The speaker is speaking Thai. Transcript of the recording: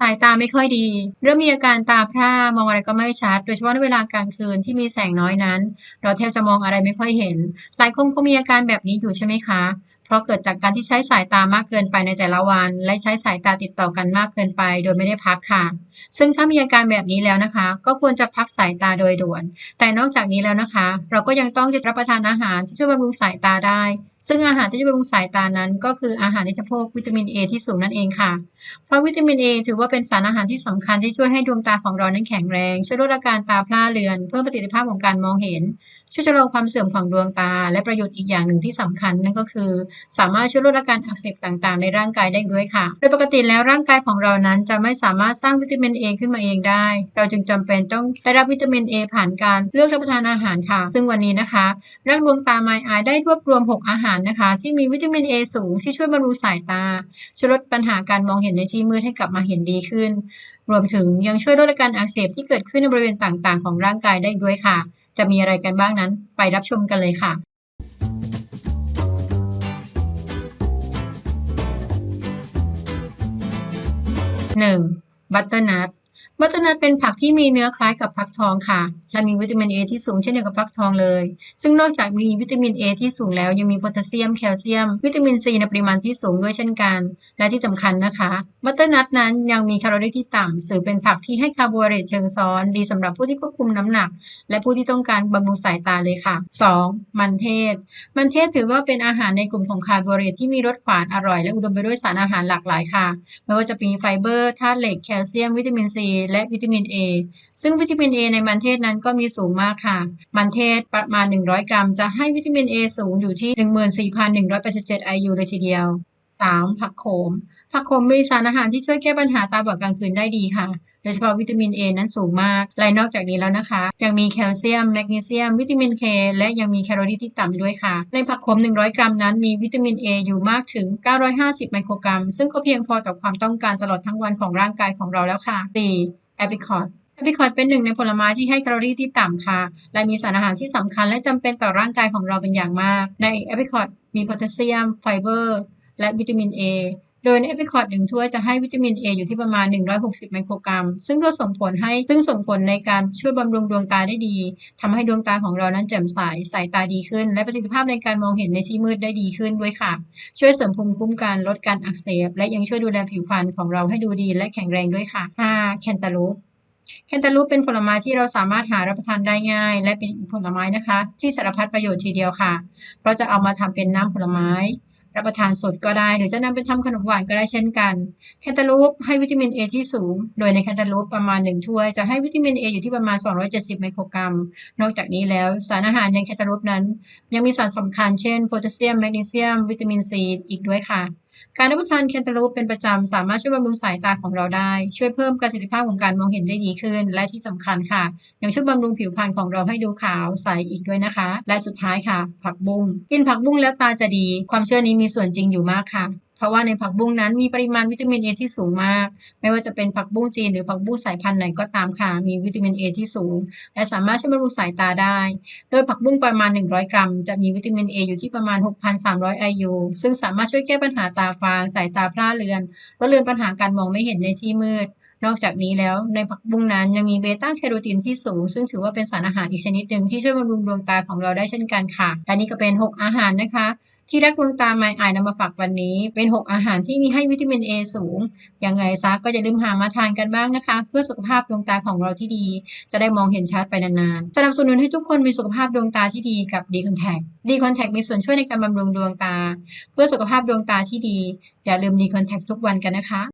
สายตาไม่ค่อยดี เริ่มมีอาการตาพร่ามองอะไรก็ไม่ชัด โดยเฉพาะในเวลากลางคืนที่มีแสงน้อยนั้น เราแทบจะมองอะไรไม่ค่อยเห็น หลายคนคงมีอาการแบบนี้อยู่ใช่ไหมคะ เพราะเกิดจากการที่ใช้สายตามากเกินไปในแต่ละวัน และใช้สายตาติดต่อกันมากเกินไป โดยไม่ได้พักค่ะ ซึ่งถ้ามีอาการแบบนี้แล้วนะคะ ก็ควรจะพักสายตาโดยด่วน แต่นอกจากนี้แล้วนะคะ เราก็ยังต้องรับประทานอาหารที่ช่วยบำรุงสายตาได้ ซึ่งอาหารที่ช่วยบำรุงสายตานั้น ก็คืออาหารที่จะพวกวิตามินเอที่สูงนั่นเองค่ะ เพราะวิตามินเอถือว่าเป็นสารอาหารที่สำคัญที่ช่วยให้ดวงตาของเรานั้นแข็งแรง ช่วยลดอาการตาพร่าเลือน เพิ่มประสิทธิภาพของการมองเห็นช่วยชะลอความเสื่อมของดวงตา และประโยชน์อีกอย่างหนึ่งที่สำคัญนั่นก็คือ สามารถช่วยลดอาการอักเสบต่างๆ ในร่างกายได้ด้วยค่ะ โดยปกติแล้วร่างกายของเรานั้นจะไม่สามารถสร้างวิตามินเอขึ้นมาเองได้ เราจึงจำเป็นต้องได้รับวิตามินเอผ่านการเลือกรับประทานอาหารค่ะ ซึ่งวันนี้นะคะร่างดวงตา My Eye ได้รวบรวม 6 อาหารนะคะ ที่มีวิตามินเอสูงที่ช่วยบำรุงสายตาช่วยลดปัญหาการมองเห็นในที่มืดให้กลับมาเห็นดีขึ้น รวมถึงยังช่วยลดอาการอักเสบที่เกิดขึ้นในบริเวณต่างๆ ของร่างกายได้อีกด้วยค่ะ จะมีอะไรกันบ้างนั้น ไปรับชมกันเลยค่ะหนึ่งบัตเตอร์นัท บัตเตอร์นัทเป็นผักที่มีเนื้อคล้ายกับฟักทองค่ะ และมีวิตามินเอที่สูงเช่นเดียวกับฟักทองเลย ซึ่งนอกจากมีวิตามินเอที่สูงแล้วยังมีโพแทสเซียม แคลเซียม วิตามินซีในปริมาณที่สูงด้วยเช่นกัน และที่สำคัญนะคะ บัตเตอร์นัทนั้นยังมีแคลอรี่ที่ต่ำสื่อเป็นผักที่ให้คาร์โบไฮเดรตเชิงซ้อน ดีสำหรับผู้ที่ควบคุมน้ำหนัก และผู้ที่ต้องการบำรุงสายตาเลยค่ะ 2. มันเทศ มันเทศถือว่าเป็นอาหารในกลุ่มของคาร์โบไฮเดรตที่มีรสหวานอร่อยและอุดมไปด้วยสารอาหารหลากหลายค่ะ ไม่ว่าจะมีไฟเบอร์ธาตุเหล็กแคลเซียมวิตามินซีและวิตามินเอซึ่งวิตามินเอในมันเทศนั้นก็มีสูงมากค่ะ มันเทศประมาณ 100 กรัม จะให้วิตามินเอสูงอยู่ที่ 14,187 IU เลยทีเดียว 3. ผักโขม ผักโขมมีสารอาหารที่ช่วยแก้ปัญหาตาบอดกลางคืนได้ดีค่ะ โดยเฉพาะวิตามินเอนั้นสูงมาก และนอกจากนี้แล้วนะคะ ยังมีแคลเซียม แมกนีเซียม วิตามินเคและยังมีแคลอรี่ที่ต่ำด้วยค่ะ ในผักโขม 100 กรัมนั้นมีวิตามินเออยู่มากถึง 950 ไมโครกรัม ซึ่งก็เพียงพอต่อความต้องการตลอดทั้งวันของร่างกายของเราแล้วค่ะ 4. แอปริคอตแอปริคอตเป็นหนึ่งในผลไม้ที่ให้แคลอรี่ที่ต่ำค่ะ และมีสารอาหารที่สำคัญและจำเป็นต่อร่างกายของเราเป็นอย่างมาก ในแอปริคอตมีโพแทสเซียม ไฟเบอร์ และวิตามินเอโดยในแอปริคอตหนึ่งถ้วยจะให้วิตามินเออยู่ที่ประมาณ 160 ไมโครกรัม ซึ่งก็ส่งผลให้ซึ่งส่งผลในการช่วยบำรุงดวงตาได้ดีทำให้ดวงตาของเรานั้นแจ่มใสสายตาดีขึ้น และประสิทธิภาพในการมองเห็นในที่มืดได้ดีขึ้นด้วยค่ะ ช่วยเสริมภูมิคุ้มกันลดการอักเสบ และยังช่วยดูแลผิวพรรณของเราให้ดูดีและแข็งแรงด้วยค่ะ 5. แคนตาลูปแคนตาลูปเป็นผลไม้ที่เราสามารถหารับประทานได้ง่าย และเป็นผลไม้นะคะ ที่สารพัดประโยชน์ทีเดียวค่ะ เพราะจะเอามาทำเป็นน้ำผลไม้ รับประทานสดก็ได้ หรือจะนำไปทำขนมหวานก็ได้เช่นกัน แคนตาลูปให้วิตามินเอที่สูง โดยในแคนตาลูปประมาณ 1 ถ้วย จะให้วิตามินเออยู่ที่ประมาณ 270 ไมโครกรัม นอกจากนี้แล้วสารอาหารในแคนตาลูปนั้น ยังมีสารสำคัญเช่นโพแทสเซียมแมกนีเซียม วิตามินซีอีกด้วยค่ะ การรับประทานแคนตาลูปเป็นประจำ สามารถช่วยบำรุงสายตาของเราได้ ช่วยเพิ่มประสิทธิภาพของการมองเห็นได้ดีขึ้น และที่สำคัญค่ะ ยังช่วยบำรุงผิวพรรณของเราให้ดูขาวใสอีกด้วยนะคะ และสุดท้ายค่ะ ผักบุ้งกินผักบุ้งแล้วตาจะดี ความเชื่อนี้มีส่วนจริงอยู่มากค่ะ เพราะว่าในผักบุ้งนั้นมีปริมาณวิตามินเอที่สูงมาก ไม่ว่าจะเป็นผักบุ้งจีนหรือผักบุ้งสายพันธุ์ไหนก็ตามค่ะ มีวิตามินเอที่สูง และสามารถช่วยบำรุงสายตาได้ โดยผักบุ้งประมาณ 100 กรัม จะมีวิตามินเออยู่ที่ประมาณ 6,300 IU ซึ่งสามารถช่วยแก้ปัญหาตาฟาง สายตาพร่าเลือนลดเลือนปัญหาการมองไม่เห็นในที่มืด นอกจากนี้แล้วในผักบุ้งนั้นยังมีเบต้าแคโรทีนที่สูง ซึ่งถือว่าเป็นสารอาหารอีกชนิดหนึ่งที่ช่วยบำรุงดวงตาของเราได้เช่นกันค่ะ และนี่ก็เป็น 6 อาหารนะคะ ที่รักดวงตา My Eye นำมาฝากวันนี้ เป็น 6 อาหารที่มีให้วิตามินเอสูง ยังไงซะก็อย่าลืมหามาทานกันบ้างนะคะ เพื่อสุขภาพดวงตาของเราที่ดี จะได้มองเห็นชัดไปนานๆสนับสนุนให้ทุกคนมีสุขภาพดวงตาที่ดีกับ D Contact D Contact มีส่วนช่วยในการบำรุงดวงตา เพื่อสุขภาพดวงตาที่ดี อย่าลืม D Contact ทุกวันกันนะคะ